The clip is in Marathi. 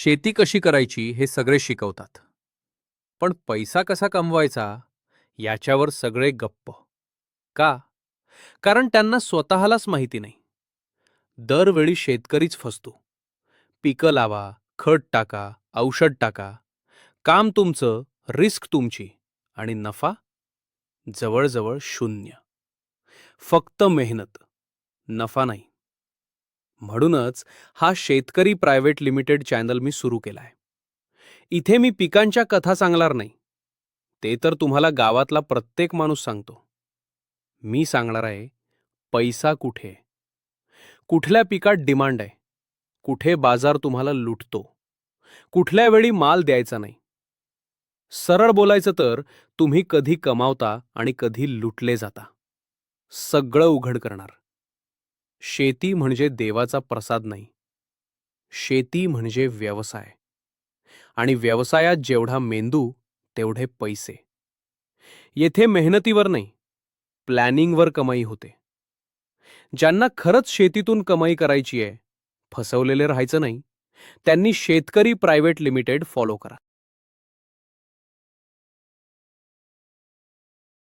शेती कशी करायची हे सगळे शिकवतात. पण पैसा कसा कमवायचा याच्यावर सगळे गप्प. का? कारण त्यांना स्वतःलाच माहिती नाही. दरवेळी शेतकरीच फसतो. पिकं लावा खत टाका औषध टाका. काम तुमचं रिस्क तुमची आणि नफा जवळजवळ शून्य. फक्त मेहनत नफा नाही. म्हणूनच हा शेतकरी प्रायव्हेट लिमिटेड चॅनल मी सुरू केलाय. इथे मी पिकांच्या कथा सांगणार नाही. ते तर तुम्हाला गावातला प्रत्येक माणूस सांगतो. मी सांगणार आहे पैसा कुठे? कुठल्या पिकात डिमांड आहे? कुठे बाजार तुम्हाला लुटतो? कुठल्या वेळी माल द्यायचा नाही? सरळ बोलायचं तर तुम्ही कधी कमावता आणि कधी लुटले जाता. सगळं उघड करणार. शेती म्हणजे देवाचा प्रसाद नाही. शेती म्हणजे व्यवसाय. आणि व्यवसायात जेवढा मेंदू तेवढे पैसे. येथे मेहनतीवर नाही प्लॅनिंगवर कमाई होते. ज्यांना खरंच शेतीतून कमाई करायची आहे फसवलेले राहायचं नाही त्यांनी शेतकरी प्रायव्हेट लिमिटेड फॉलो करा.